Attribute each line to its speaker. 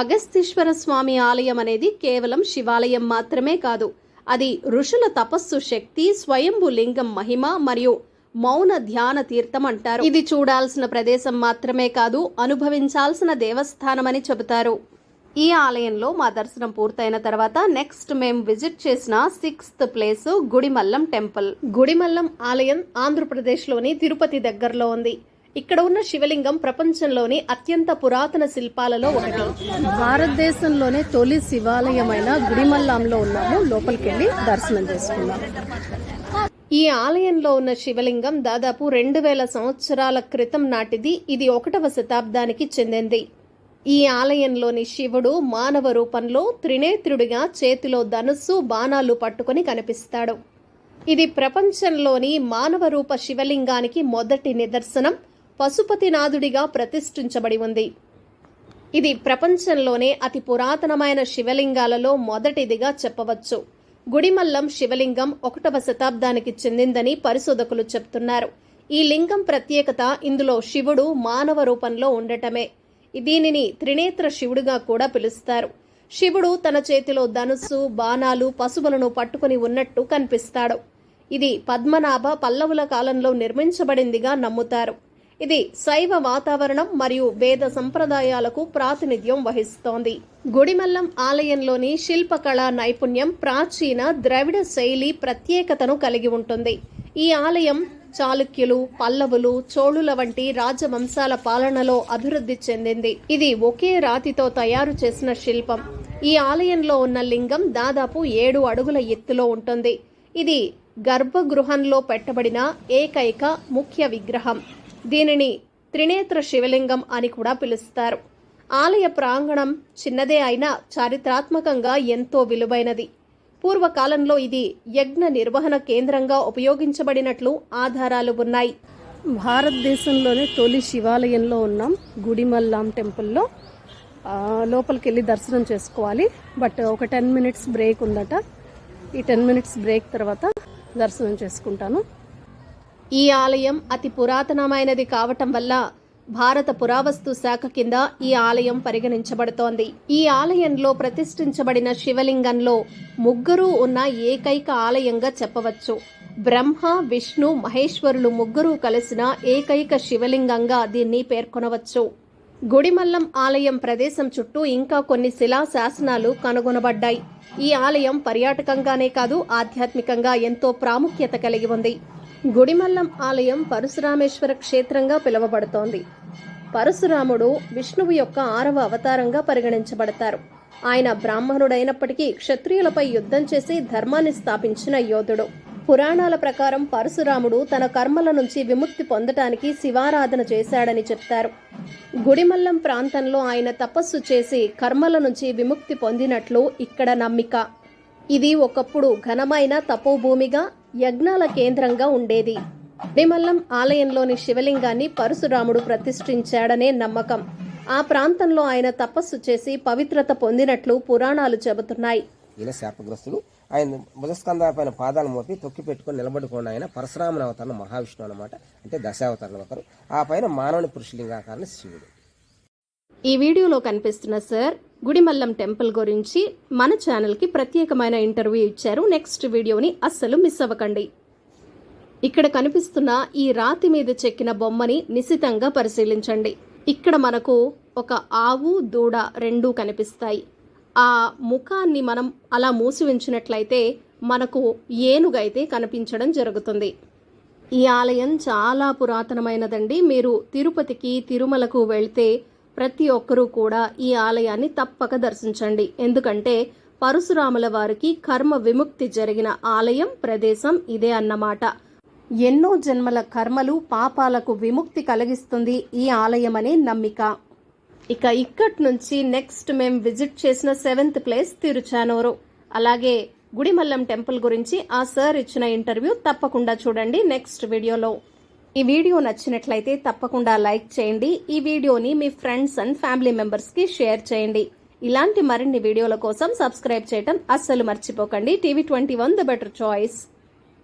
Speaker 1: అగస్తీశ్వర స్వామి ఆలయం అనేది కేవలం శివాలయం మాత్రమే కాదు అది ఋషుల తపస్సు శక్తి స్వయంభు లింగం మహిమ మరియు మౌన ధ్యాన తీర్థం అంటారు. ఇది చూడాల్సిన ప్రదేశం మాత్రమే కాదు అనుభవించాల్సిన దేవస్థానమని చెబుతారు. ఈ ఆలయంలో మా దర్శనం పూర్తయిన తర్వాత నెక్స్ట్ మేము విజిట్ చేసిన sixth place Gudimallam temple. Gudimallam ఆలయం ఆంధ్రప్రదేశ్లోని తిరుపతి దగ్గరలో ఉంది. ఇక్కడ ఉన్న శివలింగం ప్రపంచంలోని అత్యంత పురాతన శిల్పాలలో ఒకటి. భారతదేశంలోనే తొలి శివాలయమైన గుడిమల్లాంలో ఉన్నాము. లోపలికి వెళ్ళి దర్శనం చేసుకున్నాం ఈ ఆలయంలో ఉన్న శివలింగం దాదాపు రెండు వేల సంవత్సరాల క్రితం నాటిది. ఇది ఒకటవ శతాబ్దానికి చెందింది. ఈ ఆలయంలోని శివుడు మానవ రూపంలో త్రినేత్రుడిగా చేతిలో ధనుస్సు బాణాలు పట్టుకొని కనిపిస్తాడు. ఇది ప్రపంచంలోని మానవ రూప శివలింగానికి మొదటి నిదర్శనం. పశుపతినాథుడిగా ప్రతిష్ఠించబడి ఉంది. ఇది ప్రపంచంలోనే అతి పురాతనమైన శివలింగాలలో మొదటిదిగా చెప్పవచ్చు. గుడిమల్లం శివలింగం ఒకటవ శతాబ్దానికి చెందిందని పరిశోధకులు చెప్తున్నారు. ఈ లింగం ప్రత్యేకత ఇందులో శివుడు మానవ రూపంలో ఉండటమే. దీనిని త్రినేత్ర శివుడుగా కూడా పిలుస్తారు. శివుడు తన చేతిలో ధనుస్సు బాణాలు పశువులను పట్టుకుని ఉన్నట్టు కనిపిస్తాడు. ఇది పద్మనాభ పల్లవుల కాలంలో నిర్మించబడిందిగా నమ్ముతారు. ఇది శైవ వాతావరణం మరియు వేద సంప్రదాయాలకు ప్రాతినిధ్యం వహిస్తోంది. గుడిమల్లం ఆలయంలోని శిల్పకళా నైపుణ్యం ప్రాచీన ద్రవిడ శైలి ప్రత్యేకతను కలిగి ఉంటుంది. ఈ ఆలయం చాళుక్యులు పల్లవులు చోళుల వంటి రాజవంశాల పాలనలో అభివృద్ధి చెందింది. ఇది ఒకే రాతితో తయారు చేసిన శిల్పం. ఈ ఆలయంలో ఉన్న లింగం దాదాపు ఏడు అడుగుల ఎత్తులో ఉంటుంది. ఇది గర్భగృహంలో పెట్టబడిన ఏకైక ముఖ్య విగ్రహం. దీనిని త్రినేత్ర శివలింగం అని కూడా పిలుస్తారు. ఆలయ ప్రాంగణం చిన్నదే అయినా చారిత్రాత్మకంగా ఎంతో విలువైనది. పూర్వకాలంలో ఇది యజ్ఞ నిర్వహణ కేంద్రంగా ఉపయోగించబడినట్లు ఆధారాలు ఉన్నాయి. భారతదేశంలోనే తొలి శివాలయంలో ఉన్నాం గుడిమల్లాం టెంపుల్లో. లోపలికి వెళ్ళి దర్శనం చేసుకోవాలి. బట్ ఒక టెన్ మినిట్స్ బ్రేక్ ఉందట. ఈ టెన్ మినిట్స్ బ్రేక్ తర్వాత దర్శనం చేసుకుంటాను. ఈ ఆలయం అతి పురాతనమైనది కావటం వల్ల భారత పురావస్తు శాఖ కింద ఈ ఆలయం పరిగణించబడుతోంది. ఈ ఆలయంలో ప్రతిష్ఠించబడిన శివలింగంలో ముగ్గురు ఉన్న ఏకైక ఆలయంగా చెప్పవచ్చు. బ్రహ్మ విష్ణు మహేశ్వరులు ముగ్గురు కలిసిన ఏకైక శివలింగంగా దీన్ని పేర్కొనవచ్చు. గుడిమల్లం ఆలయం ప్రదేశం చుట్టూ ఇంకా కొన్ని శిలా శాసనాలు కనుగొనబడ్డాయి. ఈ ఆలయం పర్యాటకంగానే కాదు ఆధ్యాత్మికంగా ఎంతో ప్రాముఖ్యత కలిగి ఉంది. గుడిమల్లం ఆలయం పరశురామేశ్వర క్షేత్రంగా పిలువబడుతోంది. పరశురాముడు విష్ణువు యొక్క ఆరవ అవతారంగా పరిగణించబడతారు. ఆయన బ్రాహ్మణుడైనప్పటికీ క్షత్రియులపై యుద్ధం చేసి ధర్మాన్ని స్థాపించిన యోధుడు. పురాణాల ప్రకారం పరశురాముడు తన కర్మల నుంచి విముక్తి పొందటానికి శివారాధన చేశాడని చెప్తారు. గుడిమల్లం ప్రాంతంలో ఆయన తపస్సు చేసి కర్మల నుంచి విముక్తి పొందినట్లు ఇక్కడ నమ్మిక. ఇది ఒకప్పుడు ఘనమైన తపోభూమిగా యజ్ఞాల కేంద్రంగా ఉండేది. గుడిమల్లం ఆలయంలోని శివలింగాన్ని పరశురాముడు ప్రతిష్ఠించాడనే నమ్మకం. ఆ ప్రాంతంలో ఆయన తపస్సు చేసి పవిత్రత పొందినట్లు పురాణాలు చెబుతున్నాయి.
Speaker 2: ఈయన శాపగ్రస్తుడు ఆయన భుజస్కంధ పైన పాదాలు మోపి తొక్కి పెట్టుకొని నిలబడుకున్న ఆయన పరశురాముని అవతారం మహావిష్ణువు అనమాట అంటే దశావతారం ఒకరు. ఆ పైన మానవుని పురుషలింగాకారణ శివుడు.
Speaker 1: ఈ వీడియోలో కనిపిస్తున్న సార్ గుడిమల్లం టెంపుల్ గురించి మన ఛానల్కి ప్రత్యేకమైన ఇంటర్వ్యూ ఇచ్చారు. నెక్స్ట్ వీడియోని అస్సలు మిస్ అవ్వకండి. ఇక్కడ కనిపిస్తున్న ఈ రాతి మీద చెక్కిన బొమ్మని నిశితంగా పరిశీలించండి. ఇక్కడ మనకు ఒక ఆవు దూడ రెండూ కనిపిస్తాయి. ఆ ముఖాన్ని మనం అలా మూసి ఉంచినట్లయితే మనకు ఏనుగైతే కనిపించడం జరుగుతుంది. ఈ ఆలయం చాలా పురాతనమైనదండి. మీరు తిరుపతికి తిరుమలకు వెళ్తే ప్రతి ఒక్కరూ కూడా ఈ ఆలయాన్ని తప్పక దర్శించండి. ఎందుకంటే పరశురాముల వారికి కర్మ విముక్తి జరిగిన ఆలయం ప్రదేశం ఇదే అన్నమాట. ఎన్నో జన్మల కర్మలు పాపాలకు విముక్తి కలిగిస్తుంది ఈ ఆలయమనే నమ్మిక. ఇక ఇక్కట్ నుంచి నెక్స్ట్ మేం విజిట్ చేసిన సెవెంత్ ప్లేస్ తిరుచానూరు. అలాగే గుడిమల్లం టెంపుల్ గురించి ఆ సార్ ఇచ్చిన ఇంటర్వ్యూ తప్పకుండా చూడండి నెక్స్ట్ వీడియోలో. ఈ వీడియో నచ్చినట్లయితే తప్పకుండా లైక్ చేయండి. ఈ వీడియోని మీ ఫ్రెండ్స్ అండ్ ఫ్యామిలీ మెంబర్స్కి షేర్ చేయండి. ఇలాంటి మరిన్ని వీడియోల కోసం సబ్స్క్రైబ్ చేయటం అస్సలు మర్చిపోకండి. TV twenty one the better choice.